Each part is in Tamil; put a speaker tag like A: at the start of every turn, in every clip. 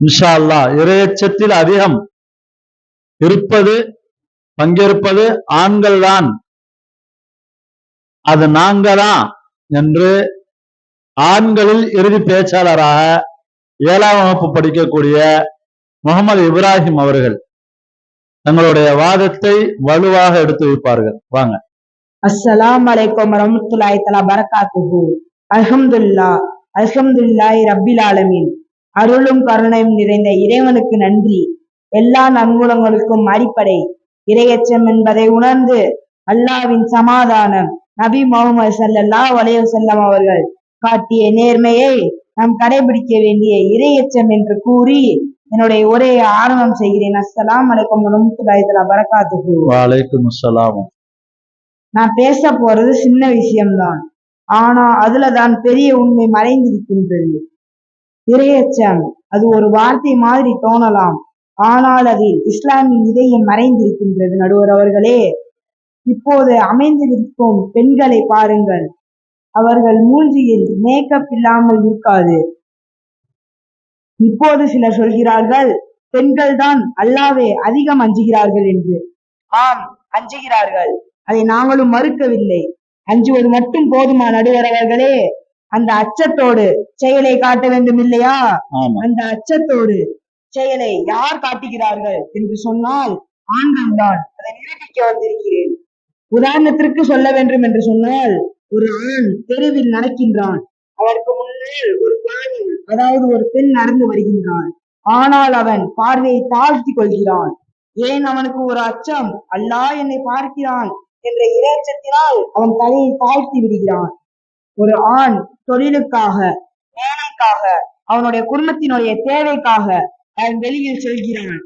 A: இன்ஷா அல்லாஹ் இரையச்சத்தில் அதிகம். இருப்பது பங்கேற்பது ஆண்கள் தான் அது நாங்கதான் என்று ஆண்களில் இறுதி பேச்சாளராக ஏழாம் வகுப்பு படிக்கக்கூடிய முகமது இப்ராஹிம் அவர்கள் தங்களுடைய வாதத்தை வலுவாக எடுத்து வைப்பார்கள். வாங்க.
B: அஸ்ஸலாம் வலைக்கம் வரமத்துல்லாஹி தலா பரகாத்து அல்ஹம்துல்லா அல்ஹம்துலில்லாஹி ரபில் ஆலமீன். அருளும் கருணையும் நிறைந்த இறைவனுக்கு நன்றி. எல்லா நன்குணங்களுக்கும் அடிப்படை. இரையச்சம் என்பதை உணர்ந்து அல்லாவின் சமாதானம் நபி முகமது ஸல்லல்லாஹு அலைஹி வஸல்லம் அவர்கள் காட்டிய நேர்மையை நாம் கடைபிடிக்க வேண்டிய இரையச்சம் என்று கூறி என்னுடைய உரையை ஆரம்பம் செய்கிறேன். அஸ்ஸலாம் வலைக்கம் வரமத்துல்லாஹி தலா பரகாத்துஹு
A: வாலைக்கும்
B: நான் பேச போறது சின்ன விஷயம்தான். ஆனா அதுலதான் பெரிய உண்மை மறைந்திருக்கின்றது. இரையச்சம் அது ஒரு வார்த்தை மாதிரி தோணலாம். ஆனால் அதில் இஸ்லாமின் இதயம் மறைந்திருக்கின்றது நடுவர் அவர்களே. இப்போது அமைந்திருக்கும் பெண்களை பாருங்கள். அவர்கள் மூஞ்சியில் மேக்கப் இல்லாமல் இருக்காது இப்போது சிலர் சொல்கிறார்கள் பெண்கள் தான் அல்லாவே அதிகம் அஞ்சுகிறார்கள் என்று. ஆம் அஞ்சுகிறார்கள். அதை நாங்களும் மறுக்கவில்லை. அஞ்சுவது மட்டும் போதுமா நடுவர் அவர்களே? அந்த அச்சத்தோடு செயலை காட்ட வேண்டும் இல்லையா அந்த அச்சத்தோடு செயலை யார் காட்டுகிறார்கள் என்று சொன்னால் ஆண்கள் தான். அதை நிரூபிக்க வந்திருக்கிறேன். உதாரணத்திற்கு சொல்ல வேண்டும் என்று சொன்னால் ஒரு ஆண் தெருவில் நடக்கின்றான். அவருக்கு முன்னால் ஒரு பாவம் அதாவது ஒரு பெண் நடந்து வருகின்றான் ஆனால் அவன் பார்வையை தாழ்த்தி கொள்கிறான். ஏன் அவனுக்கு ஒரு அச்சம்? அல்லாஹ் என்னை பார்க்கிறான் என்ற இரைச்சத்தினால் அவன் தலையை தாழ்த்தி விடுகிறான். ஒரு ஆண் தொழிலுக்காக வேலைக்காக அவனுடைய குடும்பத்தினுடைய தேவைக்காக அவன் வெளியில் செல்கிறான்.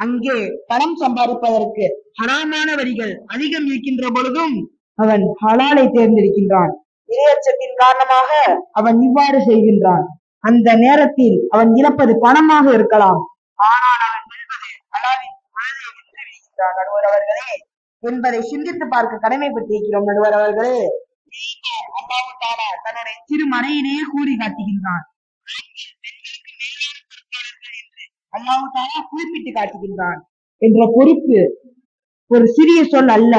B: அங்கே பணம் சம்பாதிப்பதற்கு ஹராமான வரிகள் அதிகம் இருக்கின்ற பொழுதும் அவன் ஹலாலை தேர்ந்தெடுக்கின்றான். இரையச்சத்தின் காரணமாக அவன் இவ்வாறு செய்கின்றான். அந்த நேரத்தில் அவன் இழப்பது பணமாக இருக்கலாம். ஆனால் அவன் வெல்வது ஹலாலின் மனதை வென்று விடுகின்றான் நடுவர் அவர்களே என்பதை சிந்தித்து பார்க்க கடமைப்பட்டிருக்கிறோம் நடுவர் அவர்களே. அல்லாஹ் தஆலா தன்னுடைய திருமறையிலேயே கூறி காட்டுகின்றான் அல்லாஹ் தாலா குறிப்பிட்டு காட்டுகின்றான். என்ற பொறுப்பு ஒரு சிறிய சொல் அல்ல.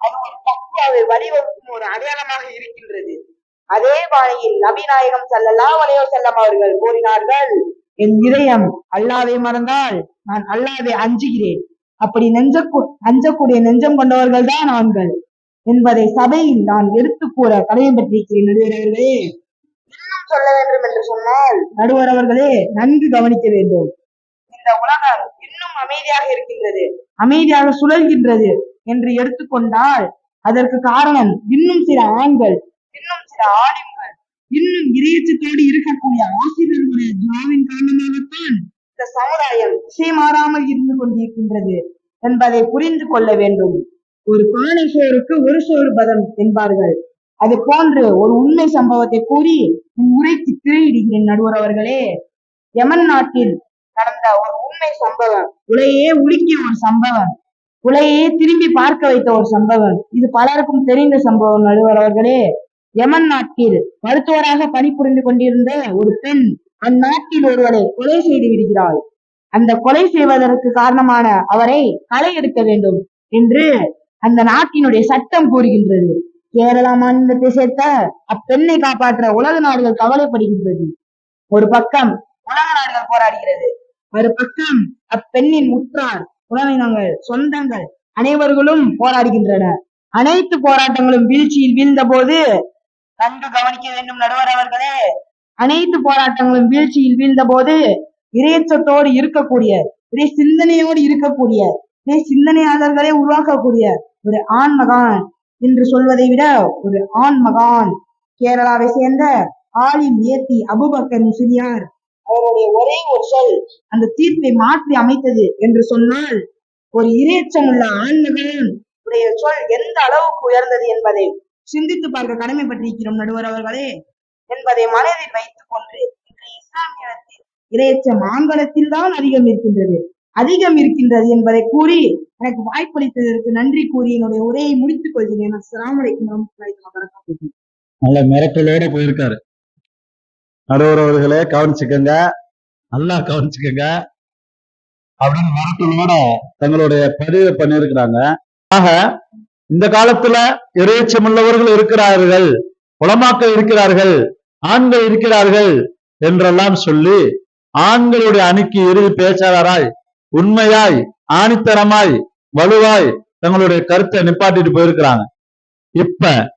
B: அது ஒரு தக்குவாவை வழிவகுக்கும் ஒரு அடையாளமாக இருக்கின்றது. அதே பாணியில் நபிநாயகம் ஸல்லல்லாஹு அலைஹி வஸல்லம் அவர்கள் கூறினார்கள் என் இதயம் அல்லாவை மறந்தால் நான் அல்லாவை அஞ்சுகிறேன். அப்படி நெஞ்ச அஞ்சக்கூடிய நெஞ்சம் கொண்டவர்கள் தான் ஆண்கள். என்பதை சபையில் நான் எடுத்து கூற கடமைப்பட்டிருக்கிறேன் நடுவர் அவர்களே இன்னும் சொல்ல வேண்டும் என்று சொன்னால் நடுவர் அவர்களே நன்கு கவனிக்க வேண்டும். இந்த உலகம் இன்னும் அமைதியாக இருக்கின்றது அமைதியாக சுழல்கின்றது என்று எடுத்துக்கொண்டால் அதற்கு காரணம் இன்னும் சில ஆண்கள் இன்னும் சில ஆலிம்கள் இன்னும் இறையச்சத்தோடு இருக்கக்கூடிய ஆசிரியர்களுடைய துவாவின் காரணமாகத்தான் இந்த சமுதாயம் திசை மாறாமல் இருந்து கொண்டிருக்கின்றது என்பதை புரிந்து கொள்ள வேண்டும். ஒரு பானை சோறுக்கு ஒரு சோறு பதம் என்பார்கள். அது போன்று ஒரு உண்மை சம்பவத்தை கூறி என் உரைக்கு திரையிடுகிறேன் நடுவர் அவர்களே. யமன் நாட்டில் நடந்த ஒரு உண்மை சம்பவம் உலையே உலுக்கிய ஒரு சம்பவம் உலையே திரும்பி பார்க்க வைத்த ஒரு சம்பவம். இது பலருக்கும் தெரிந்த சம்பவம் நடுவர் அவர்களே. யமன் நாட்டில் மருத்துவராக பணிபுரிந்து கொண்டிருந்த ஒரு பெண் அந்நாட்டில் ஒருவரை கொலை செய்து விடுகிறாள். அந்த கொலை செய்வதற்கு காரணமான அவரை களை எடுக்க வேண்டும் என்று அந்த நாட்டினுடைய சட்டம் கூறுகின்றது. கேரளா மாநிலத்தை சேர்த்த அப்பெண்ணை காப்பாற்ற உலக நாடுகள் கவலைப்படுகின்றது. ஒரு பக்கம் உலக நாடுகள் போராடுகிறது. ஒரு பக்கம் அப்பெண்ணின் உற்றார் உறவினங்கள் சொந்தங்கள் அனைவர்களும் போராடுகின்றனர். அனைத்து போராட்டங்களும் வீழ்ச்சியில் வீழ்ந்த போது நன்கு கவனிக்க வேண்டும் நடுவர் அவர்களே. அனைத்து போராட்டங்களும் வீழ்ச்சியில் வீழ்ந்த போது இறையச்சத்தோடு இருக்கக்கூடிய இறை சிந்தனையோடு இருக்கக்கூடிய சிந்தனையாளர்களை உருவாக்கக்கூடிய ஒரு ஆண் மகான் என்று சொல்வதை விட ஒரு ஆண் மகான் கேரளாவை சேர்ந்த ஆலிம் ஏத்தி அபுபக்கர் முஸ்லியார் அவருடைய ஒரே ஒரு சொல் அந்த தீர்ப்பை மாற்றி அமைத்தது என்று சொன்னால் ஒரு இரையச்சம் உள்ள ஆண்மகன் உடைய சொல் எந்த அளவுக்கு உயர்ந்தது என்பதை சிந்தித்து பார்க்க கடமைப்பட்டிருக்கிறோம் நடுவர் அவர்களே. என்பதை மனதில் வைத்துக் கொண்டு இன்றைய இஸ்லாமியத்தில் இரையச்சம் ஆண்களத்தில் தான் அதிகம் இருக்கின்றது. அதிகம் இருக்கின்றது என்பதை கூறி எனக்கு வாய்ப்பளித்ததற்கு நன்றி கூறி என்னுடைய உரையை முடித்துக் கொள்கிறேன். அஸ்ஸலாமு அலைக்கும் வரஹ்மத்துல்லாஹி வபரகாத்துஹு.
A: நல்ல மிரட்டலோட போயிருக்காரு. நடுவர் அவர்களே கவனிச்சுக்கோங்க. நல்லா கவனிச்சுக்கோங்க. அப்படின்னு மிரட்டலோட தங்களுடைய பதிவை பண்ணியிருக்கிறாங்க. ஆக இந்த காலத்துல இறைச்சம் உள்ளவர்கள் இருக்கிறார்கள் உலமாக்கள் இருக்கிறார்கள் ஆண்கள் இருக்கிறார்கள் என்றெல்லாம் சொல்லி ஆண்களுடைய அணிக்கு இறுதி பேச்சாளராய் உண்மையாய் ஆணித்தரமாய் வலுவாய் தங்களுடைய கருத்தை நிப்பாட்டிட்டு போயிருக்கிறாங்க. இப்ப